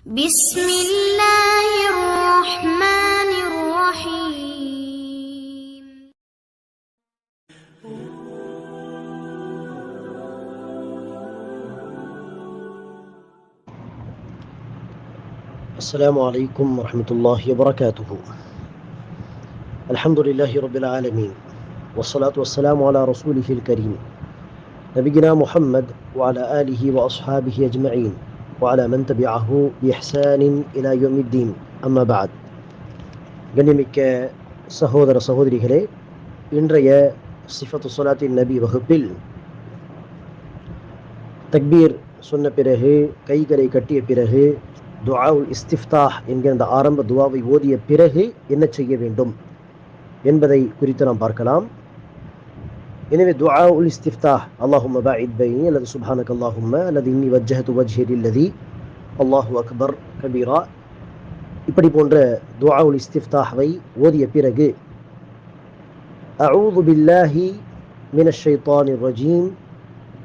بسم الله الرحمن الرحيم. السلام عليكم ورحمة الله وبركاته. الحمد لله رب العالمين والصلاة والسلام على رسوله الكريم نبينا محمد وعلى آله وأصحابه أجمعين. وعلى من تبعه بإحسان إلى يوم الدين أما بعد கண்ணிமிக்க சகோதர சகோதரிகளே இன்றைய சிஃபத்து சொலாத்தின் நபி வகுப்பில் தக்பீர் சொன்ன பிறகு கைகளை கட்டிய பிறகு துஆவுல் இஸ்திஃப்தாஹ் என்கிற அந்த ஆரம்ப துவாவை ஓதிய பிறகு என்ன செய்ய வேண்டும் என்பதை குறித்து நாம் பார்க்கலாம் எனவே துஆவுல் இஸ்திஃப்தாஹ் அல்லாஹும் பாயித் பைனி அல்லது சுப்ஹானக் அல்லாஹும்ம அல்லது இன்னி வஜ்ஜஹது வஜ்ஹி லில்லதி அல்லாஹு அக்பர் கபீரா. இப்படி போன்ற துஆவுல் இஸ்திஃப்தாஹ்வை ஓதிய பிறகு அஊது பில்லாஹி மின ஷைத்தானிர் ரஜீம்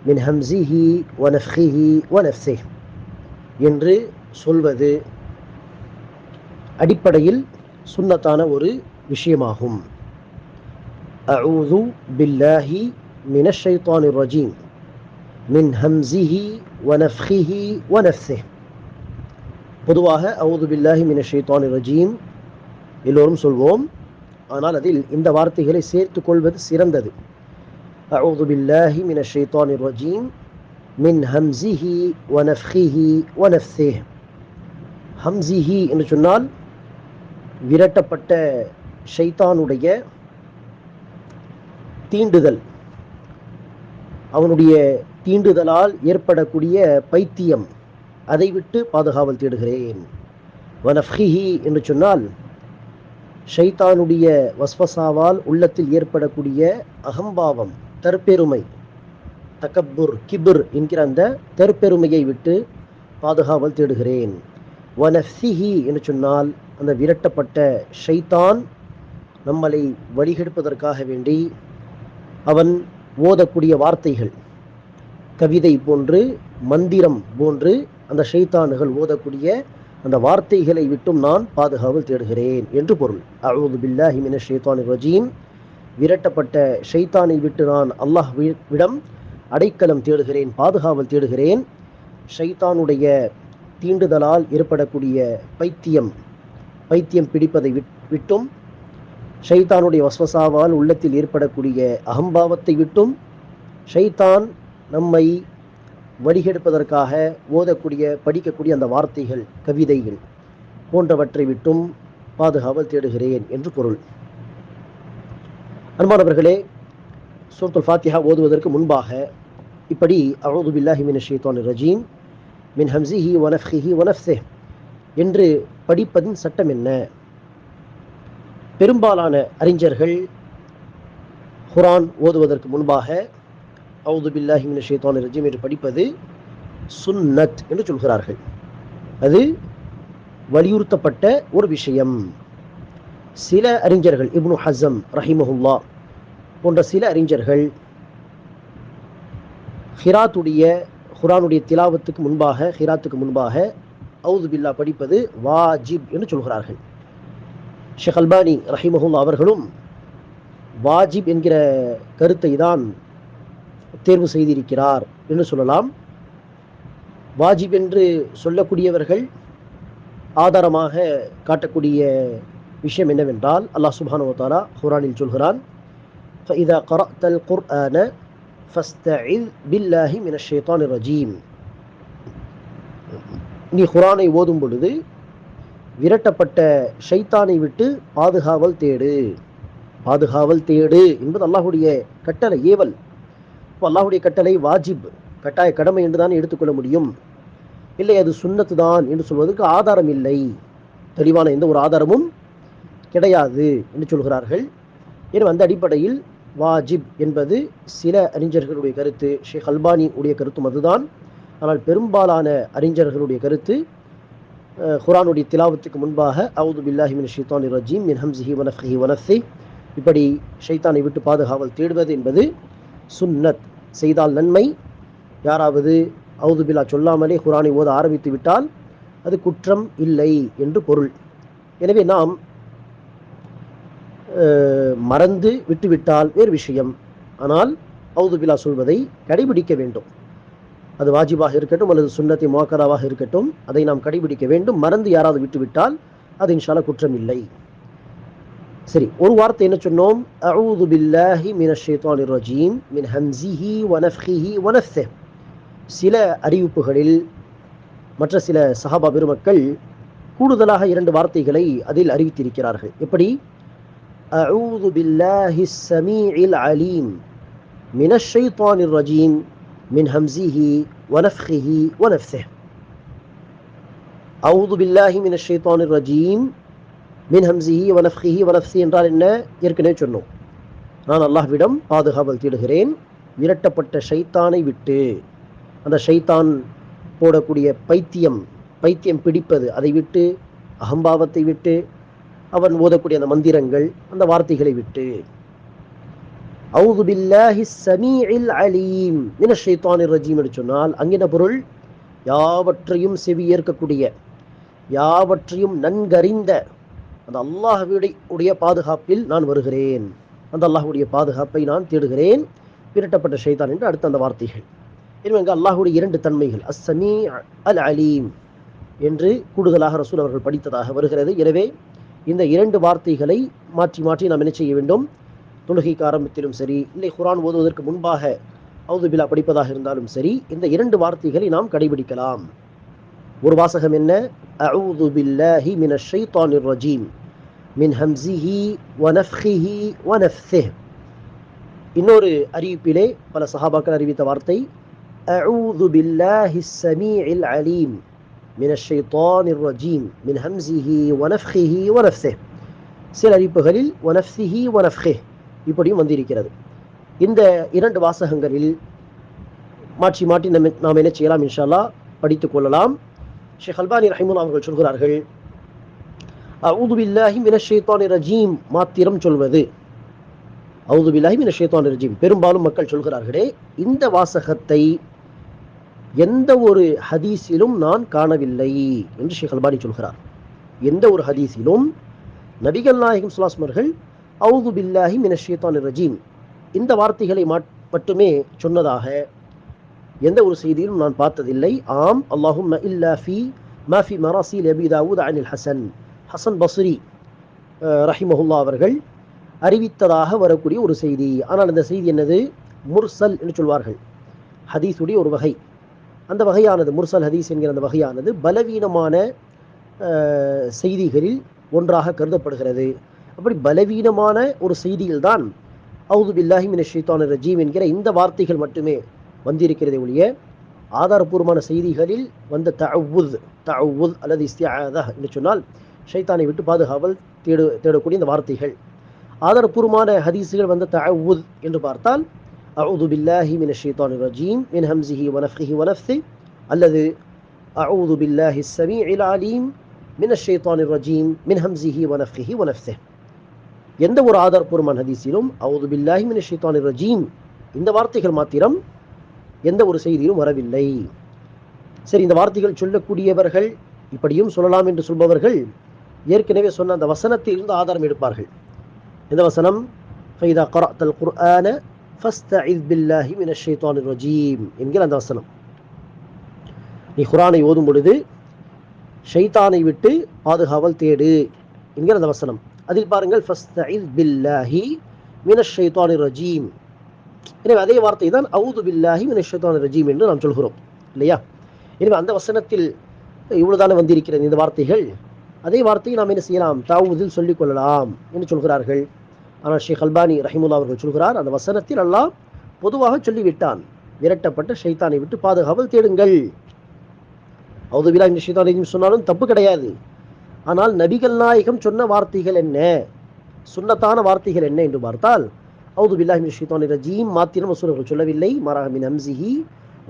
மின் ஹம்சிஹி வனஃப்ஹிஹி வனஃப்சிஹ் என்று சொல்வது அடிப்படையில் சுன்னத்தான ஒரு விஷயமாகும். أعوذ பில்லாஹி من الشيطان الرجيم. மின் همزه ونفخه ونفثه. பொதுவாக அவுது பில்லாஹி மின ஷெய்தான் ரஜீம் எல்லோரும் சொல்வோம் ஆனால் அதில் இந்த வார்த்தைகளை சேர்த்துக் கொள்வது சிறந்தது. அவுது பில்லாஹி மின ஷெய்தான் ரஜீம் மின் ஹம்சிஹி வனஃப்ஹிஹி வனஃப்சிஹ் ஹம்சிஹி என்று சொன்னால் விரட்டப்பட்ட ஷைத்தானுடைய தீண்டுதல். அவனுடைய தீண்டுதலால் ஏற்படக்கூடிய பைத்தியம். அதை விட்டு பாதுகாவல் தேடுகிறேன். வனஃப்ஹிஹி என்று சொன்னால் ஷைத்தானுடைய வஸ்வசாவால் உள்ளத்தில் ஏற்படக்கூடிய அகம்பாவம் தற்பெருமை தக்கப்புர் கிபுர் என்கிற அந்த தற்பெருமையை விட்டு பாதுகாவல் தேடுகிறேன். வனஃப்சிஹி என்று சொன்னால் அந்த விரட்டப்பட்ட ஷைத்தான் நம்மளை வழிகெடுப்பதற்காக வேண்டி அவன் ஓதக்கூடிய வார்த்தைகள். கவிதை போன்று மந்திரம் போன்று அந்த ஷைத்தானுகள் ஓதக்கூடிய அந்த வார்த்தைகளை விட்டும் நான் பாதுகாவல் தேடுகிறேன் என்று பொருள். அழுது பில்லாஹி மின ஷைத்தான் ரஜீம். விரட்டப்பட்ட ஷைத்தானை விட்டு நான் அல்லாஹ் விடம் அடைக்கலம் தேடுகிறேன் பாதுகாவல் தேடுகிறேன். ஷைத்தானுடைய தீண்டுதலால் ஏற்படக்கூடிய பைத்தியம் பைத்தியம் பிடிப்பதை விட்டும் ஷைத்தானுடைய வஸ்வசாவால் உள்ளத்தில் ஏற்படக்கூடிய அகம்பாவத்தை விட்டும் ஷைத்தான் நம்மை வடிகெடுப்பதற்காக ஓதக்கூடிய படிக்கக்கூடிய அந்த வார்த்தைகள் கவிதைகள் போன்றவற்றை விட்டும் பாதுகாவல் தேடுகிறேன் என்று பொருள். அன்பானவர்களே சூரத்துல் ஃபாத்திஹா ஓதுவதற்கு முன்பாக இப்படி அவுது பில்லாஹி மின் ஷேத்தான் ரஜீம் மின் ஹம்சிஹி வனஃப்ஹிஹி வனஃப்சே என்று படிப்பதின் சட்டம் என்ன? பெரும்பாலான அறிஞர்கள் குரான் ஓதுவதற்கு முன்பாக அவுது பில்லாஹி ஷேத்தான் ரஜீம் என்று படிப்பது சுன்னத் என்று சொல்கிறார்கள். அது வலியுறுத்தப்பட்ட ஒரு விஷயம். சில அறிஞர்கள் இப்னு ஹசம் ரஹிமஹுல்லா போன்ற சில அறிஞர்கள் ஹிராத்துடைய குரானுடைய திலாவத்துக்கு முன்பாக ஹிராத்துக்கு முன்பாக அவுது பில்லா படிப்பது வாஜிப் என்று சொல்கிறார்கள். ஷேக் அல்பானி ரஹிமஹுல்லா அவர்களும் வாஜிப் என்கிற கருத்தை தான் தேர்வு செய்திருக்கிறார் என்று சொல்லலாம் வாஜிப் என்று சொல்லக்கூடியவர்கள் ஆதாரமாக காட்டக்கூடிய விஷயம் என்னவென்றால் அல்லாஹ் சுபானு தாலா குரானில் சொல்கிறான் فإذا قرأت القرآن فاستعذ بالله من الشيطان الرجيم நீ குரானை ஓதும் பொழுது விரட்டப்பட்ட ஷைத்தானை விட்டு பாதுகாவல் தேடு. பாதுகாவல் தேடு என்பது அல்லாஹுடைய கட்டளை ஏவல். இப்போ அல்லாஹுடைய கட்டளை வாஜிப் கட்டாய கடமை என்று தான் எடுத்துக்கொள்ள முடியும். இல்லை அது சுண்ணத்து தான் என்று சொல்வதற்கு ஆதாரம் இல்லை. தெளிவான எந்த ஒரு ஆதாரமும் கிடையாது என்று சொல்கிறார்கள். எனவே அந்த அடிப்படையில் வாஜிப் என்பது சில அறிஞர்களுடைய கருத்து ஷேக் அல்பானி உடைய கருத்தும் அதுதான். ஆனால் பெரும்பாலான அறிஞர்களுடைய கருத்து குரானுடைய திலாவத்துக்கு முன்பாக அவுது பில்லாஹி மின் ஷைத்தான் ரஜீம் மின் ஹம்சிஹி வனஃபி வனஃபி இப்படி ஷைத்தானை விட்டு பாதுகாவல் தேடுவது என்பது சுன்னத் செய்தால் நன்மை. யாராவது அவுது பில்லா சொல்லாமலே குரானை ஓத ஆரம்பித்து விட்டால் அது குற்றம் இல்லை என்று பொருள். எனவே நாம் மறந்து விட்டுவிட்டால் வேறு விஷயம். ஆனால் அவுதுபிலா சொல்வதை கடைபிடிக்க வேண்டும். அது வாஜிபாக இருக்கட்டும் அல்லது சுன்னத்தி மோக்கராவாக இருக்கட்டும் அதை நாம் கடைபிடிக்க வேண்டும். மறந்து யாராவது விட்டுவிட்டால் அது இன்ஷால குற்றம் இல்லை சரி ஒரு வார்த்தை என்ன சொன்னோம்? அஊது பில்லாஹி ரஜீம் மின் ஹம்ஸிஹி சில அறிவிப்புகளில் மற்ற சில சஹாபா பெருமக்கள் கூடுதலாக இரண்டு வார்த்தைகளை அதில் அறிவித்திருக்கிறார்கள். எப்படி? அஊது பில்லாஹி ஸமீஇல் அலீம் மினஷ் ரஜீம் மின் همزه ونفخه ونفثه أعوذ بالله من الشيطان الرجيم. من همزه ونفخه ونفثه என்றால் என்ன? ஏற்கனவே சொன்னோம். நான் அல்லாஹ்விடம் பாதுகாவல் தேடுகிறேன். விரட்டப்பட்ட ஷைத்தானை விட்டு. அந்த ஷைத்தான் போடக்கூடிய பைத்தியம் பைத்தியம் பிடிப்பது அதை விட்டு அகம்பாவத்தை விட்டு அவன் ஓதக்கூடிய அந்த மந்திரங்கள் அந்த வார்த்தைகளை விட்டு. அவுது பில்லாஹி சமீஇல் அலீம். என ஷைத்தானிர் ரஜீம் என்று சொன்னால் அங்கின பொருள்? யாவற்றையும் செவியேற்கக்கூடிய யாவற்றையும் நன்கறிந்த அந்த அல்லாஹுடைய உடைய பாதுகாப்பில் நான் வருகிறேன். அந்த அல்லாஹுடைய பாதுகாப்பை நான் தேடுகிறேன். விரட்டப்பட்ட ஷைத்தான் என்று அடுத்த அந்த வார்த்தைகள். எனவே அங்கு அல்லாஹுடைய இரண்டு தன்மைகள் அஸ்ஸமீ அல் அலீம் என்று கூடுதலாக ரசூல் அவர்கள் படித்ததாக வருகிறது. எனவே இந்த இரண்டு வார்த்தைகளை மாற்றி மாற்றி நாம் என்ன செய்ய வேண்டும்? தொழுகைக்கு ஆரம்பத்திலும் சரி இல்லை குரான் ஓதுவதற்கு முன்பாக அவுதுபிலா படிப்பதாக இருந்தாலும் சரி இந்த இரண்டு வார்த்தைகளை நாம் கடைபிடிக்கலாம். ஒரு வாசகம் என்ன? அஊது பில்லாஹி மினஷ் ஷைத்தானிர் ரஜீம் மின் ஹம்ஸிஹி வ நஃப்ஹிஹி இன்னொரு அறிவிப்பிலே பல சஹாபாக்கள் அறிவித்த வார்த்தை அஊது பில்லாஹி ஸமீஇல் அலீம் மினஷ் ஷைத்தானிர் ரஜீம் மின் ஹம்ஸிஹி வ நஃப்ஹிஹி சில அறிவிப்புகளில் வ நஃப்ஸிஹி வ இப்படியும் வந்திருக்கிறது. இந்த இரண்டு வாசகங்களில் மாற்றி மாற்றி நம்ம நாம் என்ன செய்யலாம் இன்ஷால்லா படித்துக் கொள்ளலாம். ஷேக் அல்பானி ரஹிமுல்லா அவர்கள் சொல்கிறார்கள் அவுதுபில்லாஹி பில்லாஹி ரஜீம் மாத்திரம் சொல்வது. அவுதுபில்லாஹி பில்லாஹி மினஷ் ரஜீம். பெரும்பாலும் மக்கள் சொல்கிறார்களே இந்த வாசகத்தை எந்த ஒரு ஹதீஸிலும் நான் காணவில்லை என்று ஷேக் அல்பானி சொல்கிறார். எந்த ஒரு ஹதீஸிலும் நபிகள் நாயகம் சுலாஸ்மர்கள் அவுது பில்லாஹி மினஷேத்தான் ரஜீம். இந்த வார்த்தைகளை மட்டுமே சொன்னதாக எந்த ஒரு செய்தியிலும் நான் பார்த்ததில்லை. ஆம் அல்லாஹும் இல்லா ஃபி மா மராசி லபி தாவூத் அனில் ஹசன். ஹசன் பஸ்ரி ரஹிமஹுல்லா அவர்கள் அறிவித்ததாக வரக்கூடிய ஒரு செய்தி. ஆனால் அந்த செய்தி என்னது? முர்சல் என்று சொல்வார்கள். ஹதீஸுடைய ஒரு வகை. அந்த வகையானது முர்சல் ஹதீஸ் என்கிற அந்த வகையானது பலவீனமான செய்திகளில் ஒன்றாக கருதப்படுகிறது. அப்படி பலவீனமான ஒரு செய்தியில்தான் அவுது பில்லாஹி மின ஷைத்தானிர் ரஜீம் என்கிற இந்த வார்த்தைகள் மட்டுமே வந்திருக்கிறதே ஒழிய ஆதாரபூர்வமான செய்திகளில் வந்த தவுத் தவுத் அல்லது என்று சொன்னால் ஷைத்தானை விட்டு பாதுகாவல் தேடு தேடக்கூடிய இந்த வார்த்தைகள். ஆதாரபூர்வமான ஹதீஸுகள் வந்த தவுத் என்று பார்த்தால் அவுது பில்லாஹி மின ஷைத்தானிர் ரஜீம் மின் ஹம்சிஹி வனஃப்ஹிஹி வனஃப்ஸி அல்லது அவுது பில்லாஹி ஸமீஇல் அலீம் மின ஷேத்தான் ரஜீம் மின் ஹம்சிஹி வனஃப்ஹிஹி வனஃப்ஸி எந்த ஒரு ஆதாரப்பூர்வமான ஹதீஸிலும் அவுது பில்லாஹி மின ஷைத்தானிர் ரஜீம் இந்த வார்த்தைகள் மாத்திரம் எந்த ஒரு செய்தியிலும் வரவில்லை. சரி இந்த வார்த்தைகள் சொல்லக்கூடியவர்கள் இப்படியும் சொல்லலாம் என்று சொல்பவர்கள் ஏற்கனவே சொன்ன அந்த வசனத்தில் இருந்து ஆதாரம் எடுப்பார்கள். இந்த வசனம்? ஃபைதா கரஅத்தல் குர்ஆன ஃபஸ்தஇஸ் பில்லாஹி மின ஷைத்தானிர் ரஜீம் என்கிற அந்த வசனம். நீ குரானை ஓதும் பொழுது ஷைத்தானை விட்டு பாதுகாவல் தேடு என்கிற அந்த வசனம். அதில் பாருங்கள் ஃபஸ்தஇஸ் பில்லாஹி மினஷ் ரஜீம். எனவே அதே வார்த்தை தான் அவுது பில்லாஹி மினஷ் ரஜீம் என்று நாம் சொல்கிறோம் இல்லையா? எனவே அந்த வசனத்தில் இவ்வளவுதானே வந்திருக்கிறது இந்த வார்த்தைகள்? அதே வார்த்தையை நாம் என்ன செய்யலாம்? தாவூதில் சொல்லிக் கொள்ளலாம் என்று சொல்கிறார்கள். ஆனால் ஷேக் அல்பானி ரஹிமுல்லா அவர்கள் சொல்கிறார் அந்த வசனத்தில் அல்லாஹ் பொதுவாக சொல்லிவிட்டான் விரட்டப்பட்ட ஷைத்தானை விட்டு பாதுகாவல் தேடுங்கள். அவுது பில்லா இந்த ஷைத்தான் ரஜீம் சொன்னாலும் தப்பு கிடையாது. ஆனால் நபிகள் நாயகம் சொன்ன வார்த்தைகள் என்ன? சுண்ணத்தான வார்த்தைகள் என்ன என்று பார்த்தால் அவுது பில்லாஹி மினஷ் ரஜீம் மாத்திரம் ரசூலுகள் சொல்லவில்லை. மாறாக மின் ஹம்ஸிஹி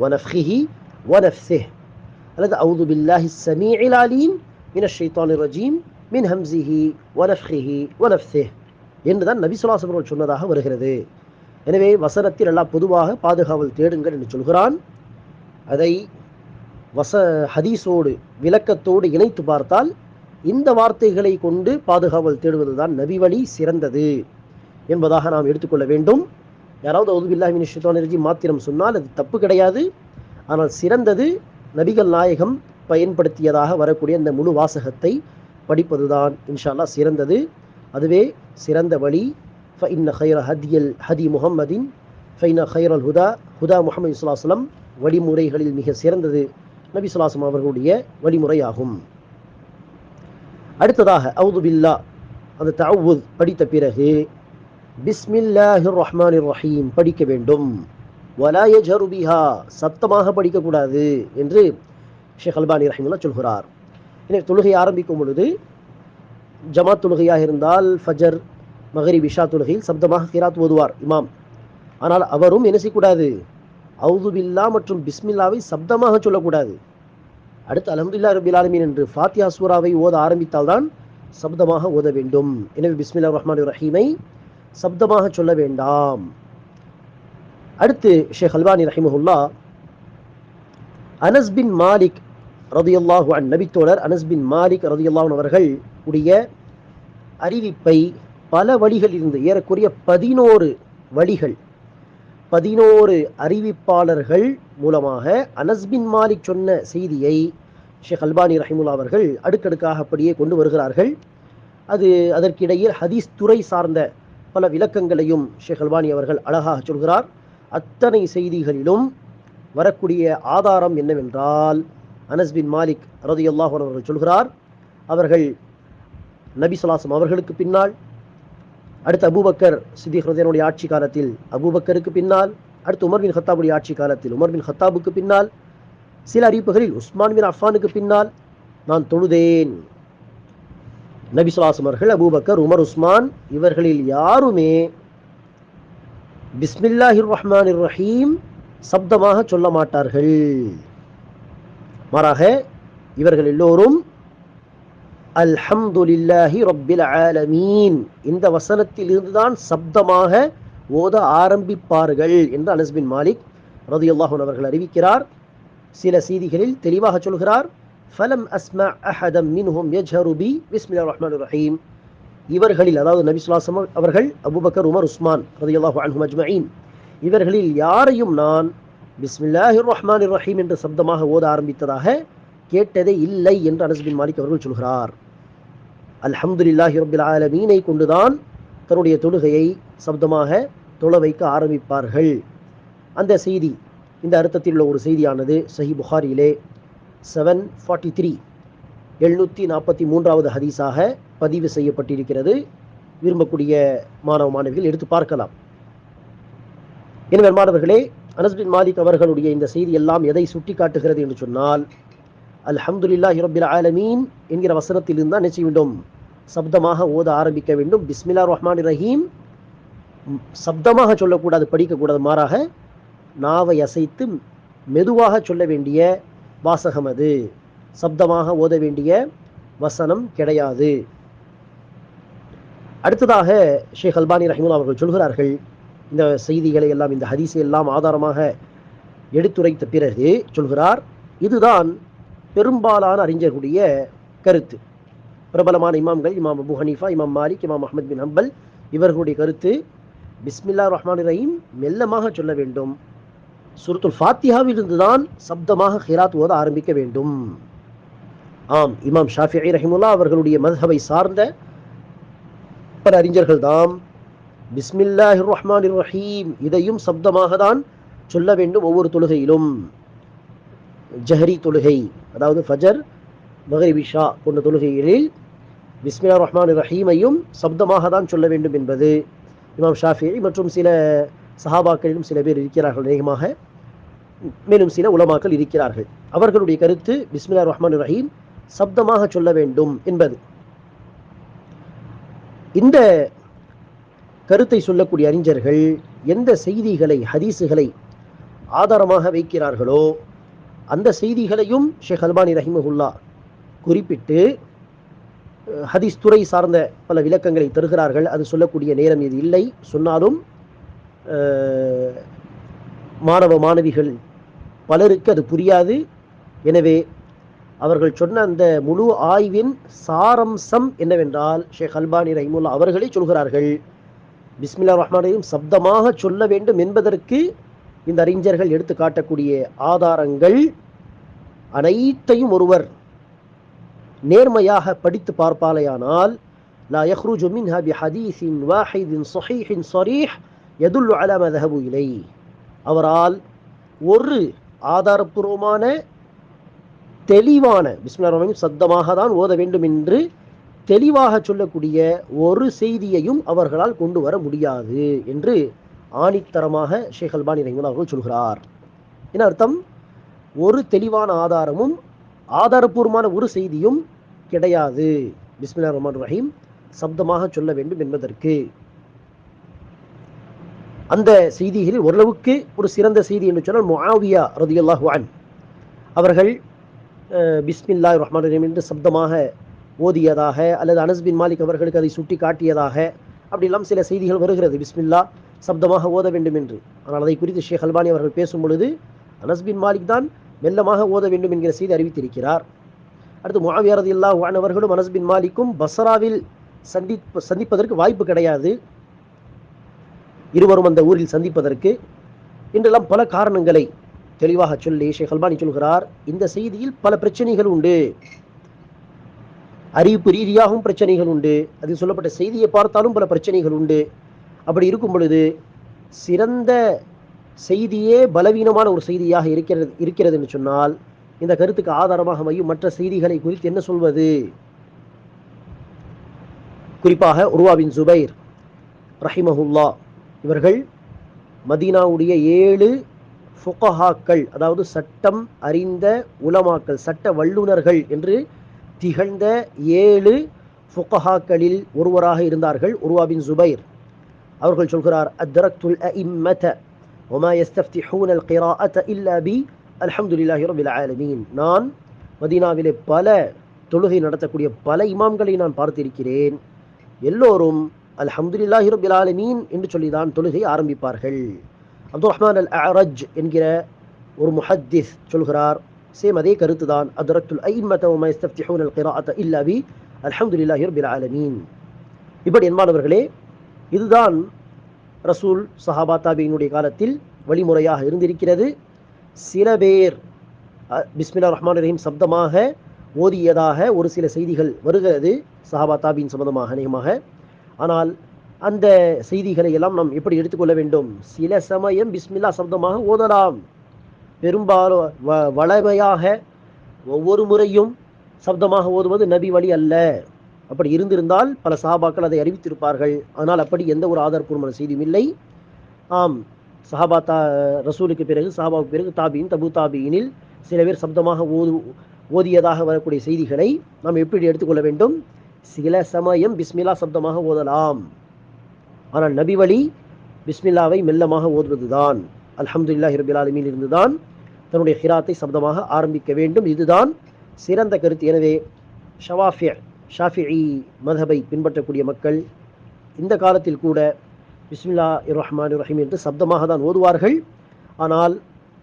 வ நஃப்ஹிஹி அல்லது அவுது பில்லாஹி சமீ அலீம் மினஷ் ஷைத்தானிர் ரஜீம் மின் ஹம்சிஹி வ நஃப்ஹிஹி என்றுதான் நபி ஸல்லல்லாஹு அலைஹி சொன்னதாக வருகிறது. எனவே வசனத்தில் எல்லாம் பொதுவாக பாதுகாவல் தேடுங்கள் என்று சொல்கிறான். அதை வச ஹதீஸோடு விளக்கத்தோடு இணைத்து பார்த்தால் இந்த வார்த்தைகளை கொண்டு பாதுகாவல் தேடுவதுதான் நபிவழி சிறந்தது என்பதாக நாம் எடுத்துக்கொள்ள வேண்டும். யாராவது ஒதுவில்லாஹின் ஷித்தானிரஜி மாத்திரம் சொன்னால் அது தப்பு கிடையாது. ஆனால் சிறந்தது நபிகள் நாயகம் பயன்படுத்தியதாக வரக்கூடிய இந்த முழு வாசகத்தை படிப்பதுதான் இன்ஷா அல்லாஹ் சிறந்தது. அதுவே சிறந்த வழி. ஃபஇன்ன ஹைர ஹதியல் ஹதி முகம்மதின் ஃபைன ஹைரல் ஹுதா ஹுதா முகமது சுல்லாஸ்லம் வழிமுறைகளில் மிக சிறந்தது நபி சுல்லாஸ்லம் அவர்களுடைய வழிமுறையாகும். அடுத்ததாக அவுது பில்லா அந்த தவுத் படித்த பிறகு பிஸ்மில்லாஹிர் ரஹ்மான் ரஹீம் படிக்க வேண்டும். வலா ஜருபிஹா சத்தமாக படிக்கக்கூடாது என்று ஷேக் அல்பானி ரஹிமுல்லா சொல்கிறார். எனவே தொழுகை ஆரம்பிக்கும் பொழுது ஜமாத் தொழுகையாக இருந்தால் ஃபஜர் மகரி விஷா தொழுகையில் சப்தமாக கிராத் ஓதுவார் இமாம். ஆனால் அவரும் என்ன செய்யக்கூடாது? அவுதுபில்லா மற்றும் பிஸ்மில்லாவை சப்தமாக சொல்லக்கூடாது. அடுத்து அலமதுல்லா ரபில் ஆலமீன் என்று ஃபாத்தியா சூராவை ஓத ஆரம்பித்தால்தான் சப்தமாக ஓத வேண்டும். எனவே பிஸ்மில்லா ரஹ்மான் ரஹீமை சப்தமாக சொல்ல வேண்டாம். அடுத்து ஷேக் அல்பானி ரஹிமஹுல்லா அனஸ் பின் மாலிக் ரதியுல்லாஹு அன் நபித்தோழர் அனஸ் பின் மாலிக் ரதியுல்லாஹன் அவர்கள் உடைய அறிவிப்பை பல வழிகளில் இருந்து ஏறக்குறைய பதினோரு வழிகள் பதினோரு அறிவிப்பாளர்கள் மூலமாக அனஸ்பின் மாலிக் சொன்ன செய்தியை ஷேக் அல்பானி ரஹிமுல்லா அவர்கள் அடுக்கடுக்காக அப்படியே கொண்டு வருகிறார்கள். அது அதற்கிடையில் ஹதீஸ் துறை சார்ந்த பல விளக்கங்களையும் ஷேக் அல்பானி அவர்கள் அழகாக சொல்கிறார். அத்தனை செய்திகளிலும் வரக்கூடிய ஆதாரம் என்னவென்றால் அனஸ்பின் மாலிக் ரதியுல்லாஹ் அவர்கள் சொல்கிறார். அவர்கள் நபி சலாசம் அவர்களுக்கு பின்னால் அடுத்து அபூபக்கர் சித்திக் ரதியனுடைய ஆட்சி காலத்தில் அபூபக்கருக்கு பின்னால் அடுத்து உமர் பின் ஹத்தாபுடைய ஆட்சி காலத்தில் உமர் பின் ஹத்தாபுக்கு பின்னால் சில அறிவிப்புகளில் உஸ்மான் பின் அஃபானுக்கு பின்னால் நான் தொழுதேன். நபி சொலாசம் அவர்கள் அபூபக்கர் உமர் உஸ்மான் இவர்களில் யாருமே பிஸ்மில்லாஹிர் ரஹ்மான் ரஹீம் சப்தமாக சொல்ல மாட்டார்கள். மாறாக இவர்கள் எல்லோரும் அல்ஹம்துலில்லாஹி ரப்பில் ஆலமீன். இந்த வசனத்திலிருந்துதான் சப்தமாக ஓத ஆரம்பிப்பார்கள் என்று அனஸ்பின் மாலிக் ரதியுல்லாஹன் அவர்கள் அறிவிக்கிறார். சில செய்திகளில் தெளிவாக சொல்கிறார். ஃபலம் அஸ்மா அஹதம் மின்ஹும் யஜ்ஹரு பிஸ்மில்லா ரஹ்மான் ரஹீம். இவர்களில் அதாவது நபி சுல்லாசம் அவர்கள் அபுபக்கர் உமர் உஸ்மான் ரதியுல்லாஹு அன்ஹும் அஜ்மயின் இவர்களில் யாரையும் நான் பிஸ்மில்லாஹி ரஹ்மான் ரஹீம் என்று சப்தமாக ஓத ஆரம்பித்ததாக கேட்டதே இல்லை என்று அனஸ்பின் மாலிக் அவர்கள் சொல்கிறார். அல்ஹம்துலில்லாஹி ரபில் ஆலமீனை கொண்டுதான் தன்னுடைய தொழுகையை சப்தமாக தொழ வைக்க ஆரம்பிப்பார்கள். அந்த செய்தி இந்த அர்த்தத்தில் உள்ள ஒரு செய்தியானது சஹி புகாரியிலே செவன் ஃபார்ட்டி த்ரீ எழுநூற்றி நாற்பத்தி மூன்றாவது ஹதீஸாக பதிவு செய்யப்பட்டிருக்கிறது. விரும்பக்கூடிய மாணவ மாணவிகள் எடுத்து பார்க்கலாம். எனவே மாணவர்களே அனஸ்பின் மாலிக் அவர்களுடைய இந்த செய்தி எல்லாம் எதை சுட்டி காட்டுகிறது என்று சொன்னால் அல்ஹம்துலில்லாஹி ரப்பில் ஆலமீன் என்கிற வசனத்தில் இருந்தால் என்ன வேண்டும். சப்தமாக ஓத ஆரம்பிக்க வேண்டும். பிஸ்மில்லா ரஹ்மான் ரஹீம். சப்தமாக சொல்லக்கூடாது படிக்கக்கூடாது. மாறாக நாவை அசைத்து மெதுவாக சொல்ல வேண்டிய வாசகம் அது. சப்தமாக ஓத வேண்டிய வசனம் கிடையாது. அடுத்ததாக ஷேக் அல்பானி ரஹிமுல்லா அவர்கள் சொல்கிறார்கள் இந்த செய்திகளை எல்லாம் இந்த ஹதீஸை எல்லாம் ஆதாரமாக எடுத்துரைத்த பிறகு சொல்கிறார் இதுதான் பெரும்பாலான அறிஞர்களுடைய கருத்து. பிரபலமான இமாம்கள் இமாம் அபு ஹனீஃபா இமாம் மாலிக் இமாம் அஹமத் பின் ஹம்பல் இவர்களுடைய கருத்து பிஸ்மில்லா ரஹ்மான் ரஹீம் மெல்லமாக சொல்ல வேண்டும். சுருத்துல் ஃபாத்தியாவிலிருந்து தான் சப்தமாக ஹிராத் ஓத ஆரம்பிக்க வேண்டும். ஆம் இமாம் ஷாஃபிஐ ரஹிமுல்லா அவர்களுடைய மذஹபை சார்ந்த பல அறிஞர்கள் தாம் பிஸ்மில்லாஹிர் ரஹ்மான் ரஹீம் இதையும் சப்தமாக தான் சொல்ல வேண்டும் ஒவ்வொரு தொழுகையிலும். ஜஹரி தொழுகை அதாவது ஃபஜர் மகரிப் இஷா போன்ற தொழுகைகளில் பிஸ்மிலா ரஹ்மான் ரஹீமையும் சப்தமாக தான் சொல்ல வேண்டும் என்பது இமாம் ஷாஃபிஐ மற்றும் சில சஹாபாக்களிலும் சில பேர் இருக்கிறார்கள் அநேகமாக. மேலும் சில உலமாக்கள் இருக்கிறார்கள். அவர்களுடைய கருத்து பிஸ்மிலா ரஹ்மான் ரஹீம் சப்தமாக சொல்ல வேண்டும் என்பது. இந்த கருத்தை சொல்லக்கூடிய அறிஞர்கள் எந்த செய்திகளை ஹதீஸுகளை ஆதாரமாக வைக்கிறார்களோ அந்த செய்திகளையும் ஷேக் அல்பானி ரஹிமஹுல்லா குறிப்பிட்டு ஹதீஸ் துறை சார்ந்த பல விளக்கங்களை தருகிறார்கள். அது சொல்லக்கூடிய நேரம் இது இல்லை. சொன்னாலும் மாணவ மாணவிகள் பலருக்கு அது புரியாது. எனவே அவர்கள் சொன்ன அந்த முழு ஆய்வின் சாரம்சம் என்னவென்றால் ஷேக் அல்பானி ரஹிமுல்லா அவர்களே சொல்கிறார்கள் பிஸ்மில்லா ரஹ்மானையும் சப்தமாக சொல்ல வேண்டும் என்பதற்கு இந்த அறிஞர்கள் எடுத்து காட்டக்கூடிய ஆதாரங்கள் அனைத்தையும் ஒருவர் நேர்மையாக படித்து பார்ப்பாலேயானால் லா யஹ்ருஜு மின்ஹா பி ஹதீஸின் வாஹிதின் சொஹீஹின் சொரீஹ் எதுல்லு அல மதஹபு இலை அவரால் ஒரு ஆதாரப்பூர்வமான தெளிவான பிஸ்மின் சத்தமாக தான் ஓத வேண்டும் என்று தெளிவாக சொல்லக்கூடிய ஒரு செய்தியையும் அவர்களால் கொண்டு வர முடியாது என்று ஆணித்தரமாக ஷேக் அல்பானி ரஹிமன் அவர்கள் சொல்கிறார். என்ன அர்த்தம்? ஒரு தெளிவான ஆதாரமும் ஆதாரப்பூர்வமான ஒரு செய்தியும் கிடையாது. பிஸ்மில்லா ரஹ்மான் ரஹீம். சப்தமாக சொல்ல வேண்டும் என்பதற்கு. அந்த செய்திகளில் ஓரளவுக்கு ஒரு சிறந்த செய்தி என்று சொன்னால் முஆவியா ரதியல்லாஹு அன். அவர்கள் பிஸ்மில்லா ரஹ்மான் ரஹீம் என்று சப்தமாக ஓதியதாக அல்லது அனஸ்பின் மாலிக் அவர்களுக்கு அதை சுட்டி காட்டியதாக அப்படியெல்லாம் சில செய்திகள் வருகிறது. பிஸ்மில்லா சப்தமாக ஓத வேண்டும் என்று. ஆனால் அதை குறித்து ஷேக் அல்பானி அவர்கள் பேசும் பொழுது அனஸ்பின் மாலிக் தான் மெல்லமாக ஓத வேண்டும் என்கிற செய்தி அறிவித்திருக்கிறார். அடுத்து முஆவியா இல்லா வானவர்களும் அவர்களும் மாலிக்கும் பஸ்ராவில் சந்திப்பு சந்திப்பதற்கு வாய்ப்பு கிடையாது. இருவரும் அந்த ஊரில் சந்திப்பதற்கு. என்றெல்லாம் பல காரணங்களை தெளிவாக சொல்லி ஷேக் அல்பானி சொல்கிறார். இந்த செய்தியில் பல பிரச்சனைகள் உண்டு. அறிவிப்பு ரீதியாகவும் பிரச்சனைகள் உண்டு. அதில் சொல்லப்பட்ட செய்தியை பார்த்தாலும் பல பிரச்சனைகள் உண்டு. அப்படி இருக்கும் பொழுது சிறந்த செய்தியே பலவீனமான ஒரு செய்தியாக இருக்கிறது இருக்கிறது என்று சொன்னால் இந்த கருத்துக்கு ஆதாரமாக அமையும். மற்ற செய்திகளை குறித்து என்ன சொல்வது? குறிப்பாக உருவாவின் ஜுபைர் ரஹிமஹுல்லா இவர்கள் மதீனாவுடைய ஏழு ஃபுகஹாக்கள் அதாவது சட்டம் அறிந்த உலமாக்கள் சட்ட வல்லுநர்கள் என்று திகழ்ந்த ஏழு ஃபுகஹாக்களில் ஒருவராக இருந்தார்கள் உருவாவின் ஜுபைர். அவர்கள் சொல்கிறார் அத்ரக்துல் அஇம்மத ஒமா எஸ்தஃப்திஹூனல் கிராஅத இல்லா பி அலமதுல்லாஹி ரபில் ஆலமீன். நான் மதீனாவிலே பல தொழுகை நடத்தக்கூடிய பல இமாம்களை நான் பார்த்திருக்கிறேன். எல்லோரும் அல்ஹம்துலில்லாஹி ரபில் ஆலமீன் என்று சொல்லி தான் தொழுகை ஆரம்பிப்பார்கள். அப்துல் ரஹ்மான் அல் அரஜ் என்கிற ஒரு முஹத்திஸ் சொல்கிறார். சேம் அதே கருத்து தான் அதுரத்துல் ஐமத்தோன் அல் கிராத் இல்லாவி அல்ஹம்துலில்லாஹி ரபில் ஆலமீன். இப்படி என்பானவர்களே இதுதான் ரசூல் சஹாபாத்தாபியினுடைய காலத்தில் வழிமுறையாக இருந்திருக்கிறது. சில பேர் பிஸ்மில்லா ரஹ்மான் ரஹீம் சப்தமாக ஓதியதாக ஒரு சில செய்திகள் வருகிறது சஹாபா தாபியின் சம்பந்தமாக அநேகமாக. ஆனால் அந்த செய்திகளை எல்லாம் நாம் எப்படி எடுத்துக்கொள்ள வேண்டும்? சில சமயம் பிஸ்மில்லா சப்தமாக ஓதலாம். பெரும்பாலும் வ- வளமையாக ஒவ்வொரு முறையும் சப்தமாக ஓதுவது நபி வழி அல்ல. அப்படி இருந்திருந்தால் பல சஹாபாக்கள் அதை அறிவித்திருப்பார்கள். ஆனால் அப்படி எந்த ஒரு ஆதாரப்பூர்வமான செய்தியும் இல்லை. ஆம் சஹாபா தா ரசூலுக்கு பிறகு சஹாபாவுக்கு பிறகு தாபியின் தபு தாபியினில் சில பேர் சப்தமாக ஓது ஓதியதாக வரக்கூடிய செய்திகளை நாம் எப்படி எடுத்துக்கொள்ள வேண்டும்? சில சமயம் பிஸ்மில்லா சப்தமாக ஓதலாம். ஆனால் நபி வழி பிஸ்மில்லாவை மெல்லமாக ஓதுவதுதான். அல்ஹம்துலில்லாஹி ரபில் ஆலமீன் இருந்துதான் தன்னுடைய ஹிராத்தை சப்தமாக ஆரம்பிக்க வேண்டும். இதுதான் சிறந்த கருத்து. எனவே ஷவாஃபிய ஷாஃபிஇ மதபை பின்பற்றக்கூடிய மக்கள் இந்த காலத்தில் கூட பிஸ்மில்லா இரஹ்மான் ரஹீம் என்று சப்தமாக தான் ஓதுவார்கள். ஆனால்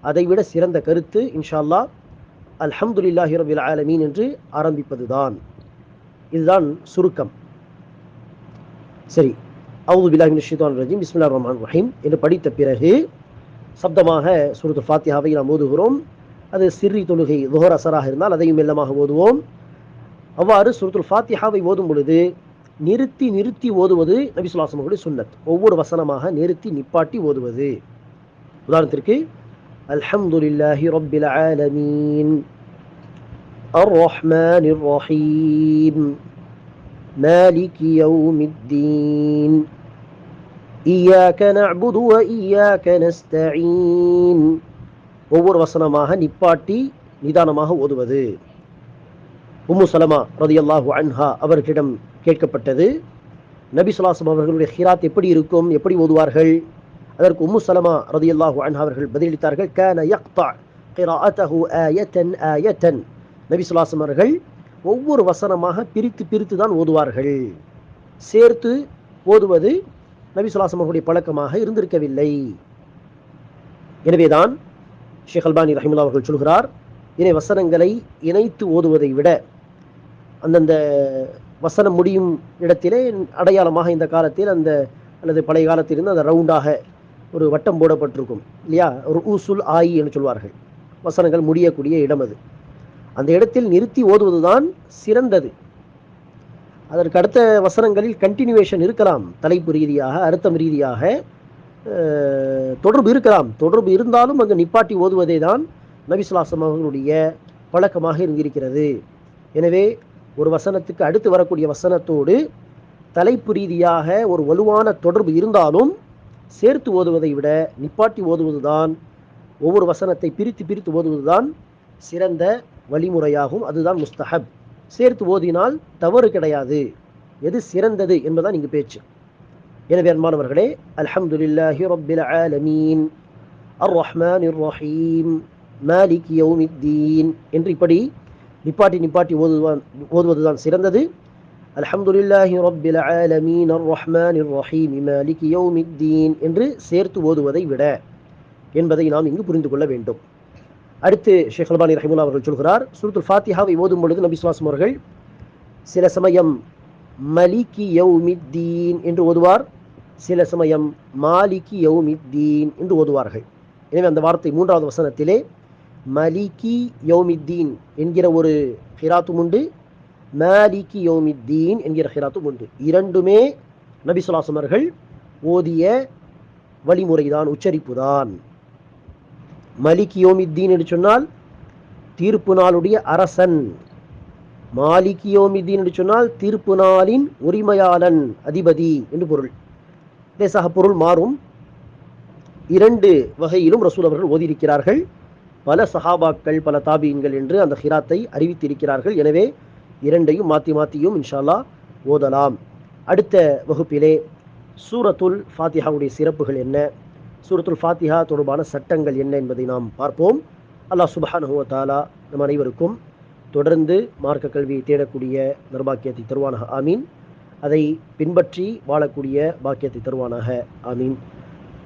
அதைவிட சிறந்த கருத்து இன்ஷால்லா அல்லாஹ் அல்ஹம்துலில்லாஹி ரபில் ஆலமீன் என்று ஆரம்பிப்பதுதான். இதுதான் சுருக்கம். சரி அவுது பில்லாஹி மினஷ் ரஜீம் பிஸ்மில்லா ரஹ்மான் ரஹீம் என்று படித்த பிறகு சப்தமாக சுருது ஃபாத்தியாவை நாம் ஓதுகிறோம். அது சிறி தொழுகை துஹர் அசராக இருந்தால் அதையும் மெல்லமாக ஓதுவோம். அவ்வாறு சுருத்துல் ஃபாத்தியாவை ஓதும் பொழுது நிறுத்தி நிறுத்தி ஓதுவது நபி ஸல்லல்லாஹு அலைஹி வஸல்லம் சுன்னத் ஒவ்வொரு வசனமாக நிறுத்தி நிப்பாட்டி ஓதுவது உதாரணத்திற்கு அல்ஹம்துலில்லாஹி ரப்பில் ஆலமீன் الرحمن الرحيم مالك يوم الدين إياك نعبد وإياك نستعين ஒவ்வொரு வசனமாக நிப்பாட்டி நிதானமாக ஓதுவது உம்மு சலமா ரதியல்லாஹு அன்ஹா அவர்களிடம் கேட்கப்பட்டது. நபி சுலாசம் அவர்களுடைய ஹிராத் எப்படி இருக்கும்? எப்படி ஓதுவார்கள்? அதற்கு உம்மு சலமா ரதி அல்லாஹு அன்ஹா அவர்கள் பதிலளித்தார்கள். கேன யக்தா கிராஅத்தஹு ஆயத்தன் ஆயத்தன். நபி சுலாசம் அவர்கள் ஒவ்வொரு வசனமாக பிரித்து பிரித்து தான் ஓதுவார்கள். சேர்த்து ஓதுவது நபி சுலாசம் அவர்களுடைய பழக்கமாக இருந்திருக்கவில்லை. எனவேதான் ஷேக் அல்பானி ரஹிமுல்லா அவர்கள் சொல்கிறார் இணை வசனங்களை இணைத்து ஓதுவதை விட அந்தந்த வசனம் முடியும் இடத்திலே அடையாளமாக இந்த காலத்தில் அந்த அல்லது பழைய காலத்திலிருந்து அந்த ரவுண்டாக ஒரு வட்டம் போடப்பட்டிருக்கும் இல்லையா? ஒரு ஊசுல் ஆயி என்று சொல்வார்கள். வசனங்கள் முடியக்கூடிய இடம் அது. அந்த இடத்தில் நிறுத்தி ஓதுவதுதான் சிறந்தது. அதற்கு அடுத்த வசனங்களில் கண்டினியூவேஷன் இருக்கலாம். தலைப்பு ரீதியாக அர்த்தம் ரீதியாக தொடர்பு இருக்கலாம். தொடர்பு இருந்தாலும் அங்கு நிப்பாட்டி ஓதுவதே தான் நபிசுலாசம் அவர்களுடைய பழக்கமாக இருந்திருக்கிறது. எனவே ஒரு வசனத்துக்கு அடுத்து வரக்கூடிய வசனத்தோடு தலைப்பு ரீதியாக ஒரு வலுவான தொடர்பு இருந்தாலும் சேர்த்து ஓதுவதை விட நிப்பாட்டி ஓதுவதுதான் ஒவ்வொரு வசனத்தை பிரித்து பிரித்து ஓதுவதுதான் சிறந்த வழிமுறையாகும். அதுதான் முஸ்தஹப். சேர்த்து ஓதினால் தவறு கிடையாது. எது சிறந்தது என்பதுதான் இங்கு பேச்சு. எனவே அன்பானவர்களே அல்ஹம்துலில்லாஹி ரப்பில் ஆலமீன். அர் ரஹ்மான் ரஹீம். மாலிக் யௌமித்தீன். என்று இப்படி நிப்பாட்டி நிப்பாட்டி ஓதுவான் ஓதுவதுதான் சிறந்தது. அல்ஹம்துலில்லாஹி ரபில் ஆலமீன் அர் ரஹ்மான் ரஹீம். மாலிக் யௌமித்தீன் என்று சேர்த்து ஓதுவதை விட என்பதை நாம் இங்கு புரிந்து கொள்ள வேண்டும். அடுத்து ஷேக் அல்பானி ரஹிமுல்லா அவர்கள் சொல்கிறார் சுருத்துல் ஃபாத்திஹாவை ஓதும் பொழுது நபி அவர்கள் சில சமயம் மலிகி யௌமித்தீன் என்று ஓதுவார் சில சமயம் மாலிகி யௌமித்தீன் என்று ஓதுவார்கள். எனவே அந்த வார்த்தை மூன்றாவது வசனத்திலே மலிகி யோமித்தீன் என்கிற ஒரு ஹிராத்தும் உண்டு. மாலிகி யோமித்தீன் என்கிற ஹிராத்தும் உண்டு. இரண்டுமே நபி ஓதிய வழிமுறைதான் உச்சரிப்பு தான் மலிக் யோமித்தீன் என்று சொன்னால் தீர்ப்பு நாளுடைய அரசன். மாலிக் யோமித்தீன் என்று சொன்னால் தீர்ப்பு நாளின் உரிமையாளன் அதிபதி என்று பொருள். லேசாக பொருள் மாறும். இரண்டு வகையிலும் ரசூல் அவர்கள் ஓதியிருக்கிறார்கள். பல சஹாபாக்கள் பல தாபியங்கள் என்று அந்த ஹிராத்தை அறிவித்திருக்கிறார்கள். எனவே இரண்டையும் மாற்றி மாற்றியும் இன்ஷால்லா ஓதலாம். அடுத்த வகுப்பிலே சூரத்துல் ஃபாத்திஹாவுடைய சிறப்புகள் என்ன? சூரத்துல் ஃபாத்திஹா தொடர்பான சட்டங்கள் என்ன என்பதை நாம் பார்ப்போம். அல்லாஹ் சுபஹானஹு வ நம் அனைவருக்கும் தொடர்ந்து மார்க்க கல்வியை தேடக்கூடிய நிர்பாக்கியத்தை தருவானாக. ஆமீன். அதை பின்பற்றி வாழக்கூடிய பாக்கியத்தை தருவானாக. ஆமீன்.